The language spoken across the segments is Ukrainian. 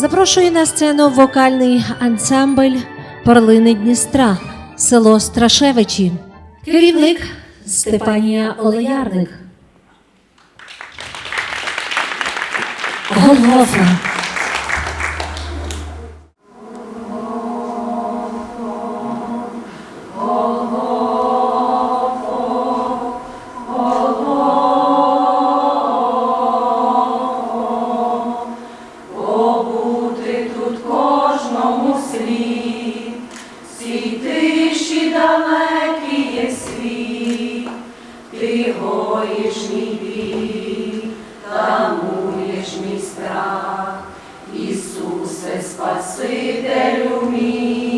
Запрошує на сцену вокальний ансамбль Перлини Дністра, село Страшевичі, керівник Степанія Олеярник. Голгофа. Вищі далекий є світ, ти гоїш мій біль, тамуєш мій страх, Ісусе, Спасителю мій.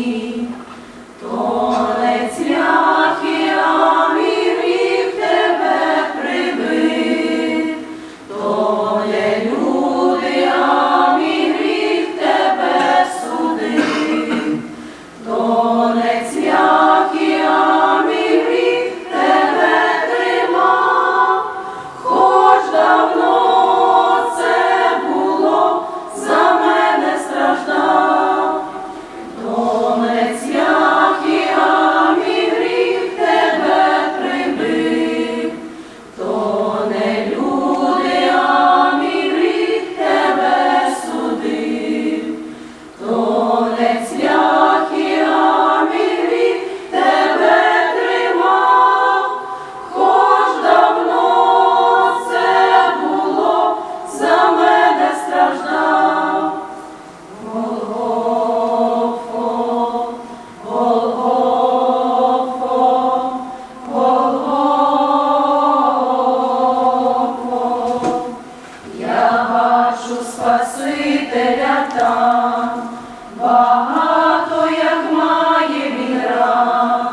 багато, як має він ран,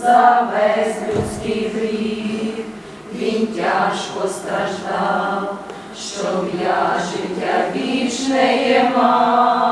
за весь людський гріх він тяжко страждав, щоб я життя вічне є мав.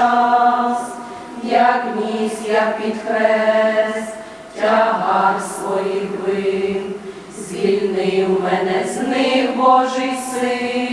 час, як ніс, як під хрест, тягар своїх вин, звільнив мене з них Божий син.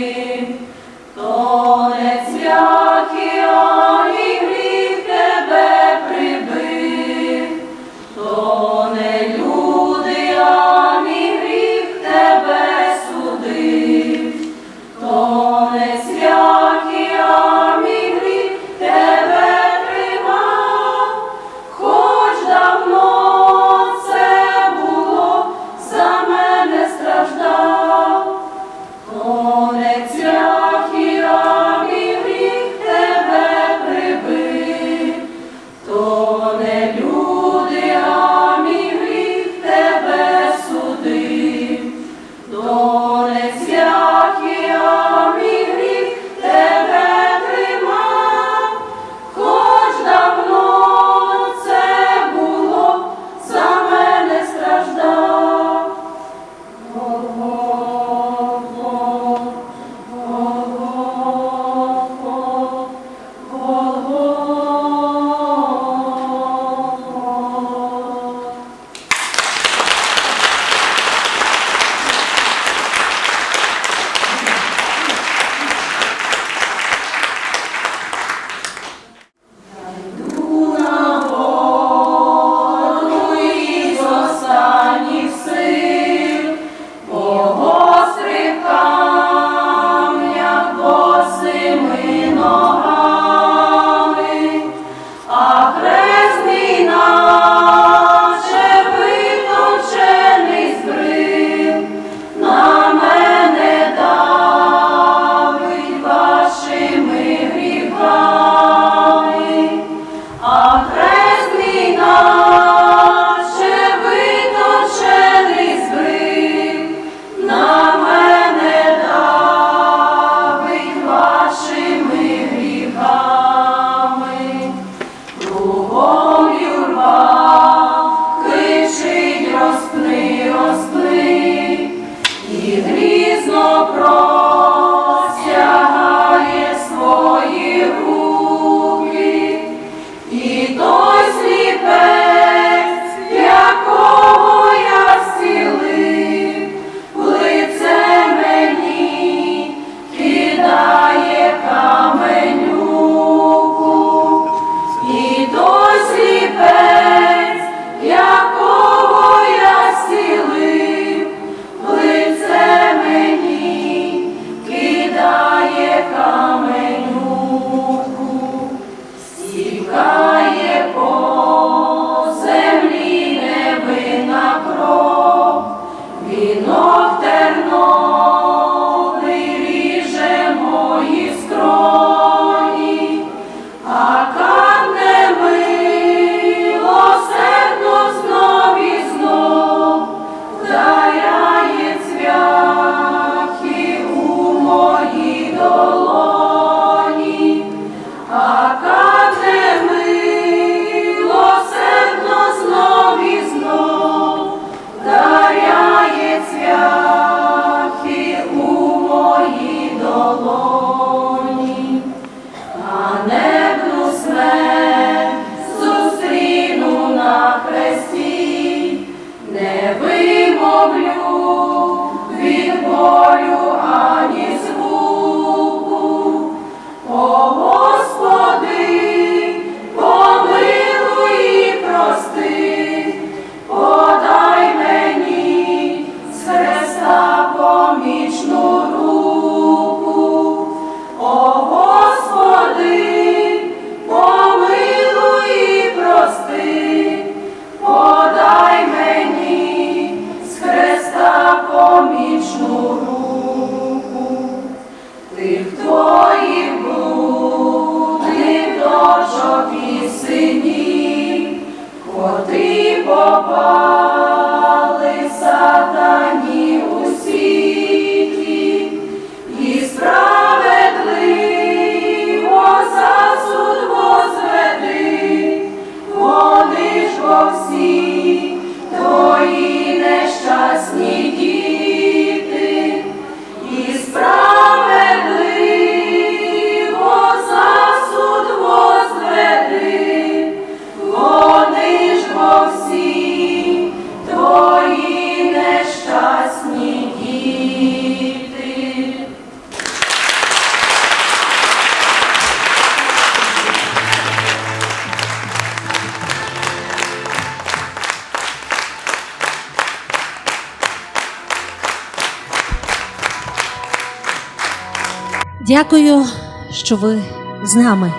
Дякую, що ви з нами.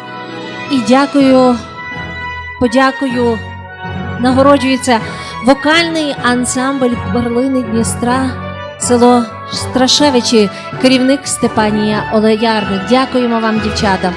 І дякую, подякую. Нагороджується вокальний ансамбль Берлини Дністра, село Страшевичі, керівник Степанія Олеярник. Дякуємо вам, дівчата.